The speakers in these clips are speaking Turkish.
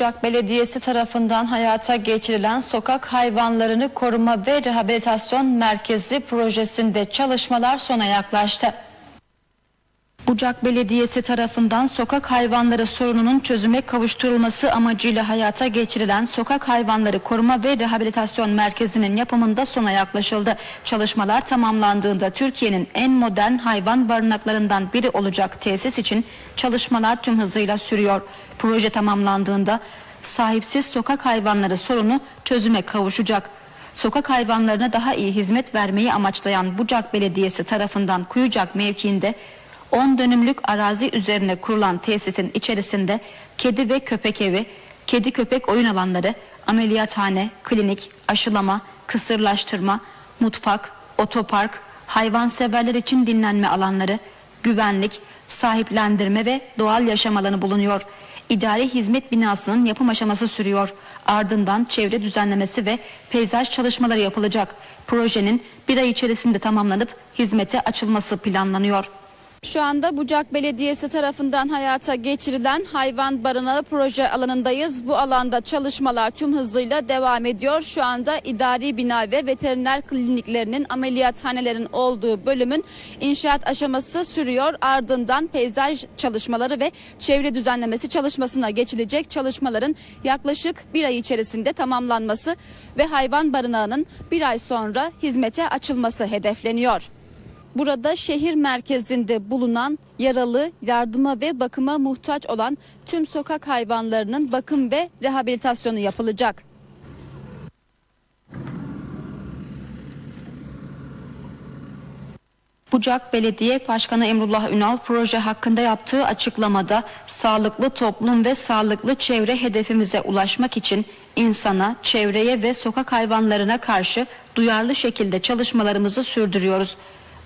Bucak Belediyesi tarafından hayata geçirilen sokak hayvanlarını koruma ve rehabilitasyon merkezi projesinde çalışmalar sona yaklaştı. Bucak Belediyesi tarafından sokak hayvanları sorununun çözüme kavuşturulması amacıyla hayata geçirilen Sokak Hayvanları Koruma ve Rehabilitasyon Merkezi'nin yapımında sona yaklaşıldı. Çalışmalar tamamlandığında Türkiye'nin en modern hayvan barınaklarından biri olacak tesis için çalışmalar tüm hızıyla sürüyor. Proje tamamlandığında sahipsiz sokak hayvanları sorunu çözüme kavuşacak. Sokak hayvanlarına daha iyi hizmet vermeyi amaçlayan Bucak Belediyesi tarafından Kuyucak mevkiinde 10 dönümlük arazi üzerine kurulan tesisin içerisinde kedi ve köpek evi, kedi köpek oyun alanları, ameliyathane, klinik, aşılama, kısırlaştırma, mutfak, otopark, hayvanseverler için dinlenme alanları, güvenlik, sahiplendirme ve doğal yaşam alanı bulunuyor. İdari hizmet binasının yapım aşaması sürüyor. Ardından çevre düzenlemesi ve peyzaj çalışmaları yapılacak. Projenin bir ay içerisinde tamamlanıp hizmete açılması planlanıyor. Şu anda Bucak Belediyesi tarafından hayata geçirilen hayvan barınağı proje alanındayız. Bu alanda çalışmalar tüm hızıyla devam ediyor. Şu anda idari bina ve veteriner kliniklerinin ameliyathanelerin olduğu bölümün inşaat aşaması sürüyor. Ardından peyzaj çalışmaları ve çevre düzenlemesi çalışmasına geçilecek. Çalışmaların yaklaşık bir ay içerisinde tamamlanması ve hayvan barınağının bir ay sonra hizmete açılması hedefleniyor. Burada şehir merkezinde bulunan yaralı, yardıma ve bakıma muhtaç olan tüm sokak hayvanlarının bakım ve rehabilitasyonu yapılacak. Bucak Belediye Başkanı Emrullah Ünal proje hakkında yaptığı açıklamada sağlıklı toplum ve sağlıklı çevre hedefimize ulaşmak için insana, çevreye ve sokak hayvanlarına karşı duyarlı şekilde çalışmalarımızı sürdürüyoruz.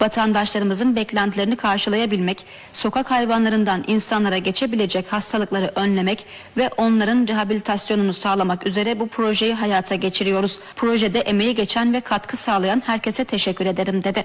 Vatandaşlarımızın beklentilerini karşılayabilmek, sokak hayvanlarından insanlara geçebilecek hastalıkları önlemek ve onların rehabilitasyonunu sağlamak üzere bu projeyi hayata geçiriyoruz. Projede emeği geçen ve katkı sağlayan herkese teşekkür ederim dedi.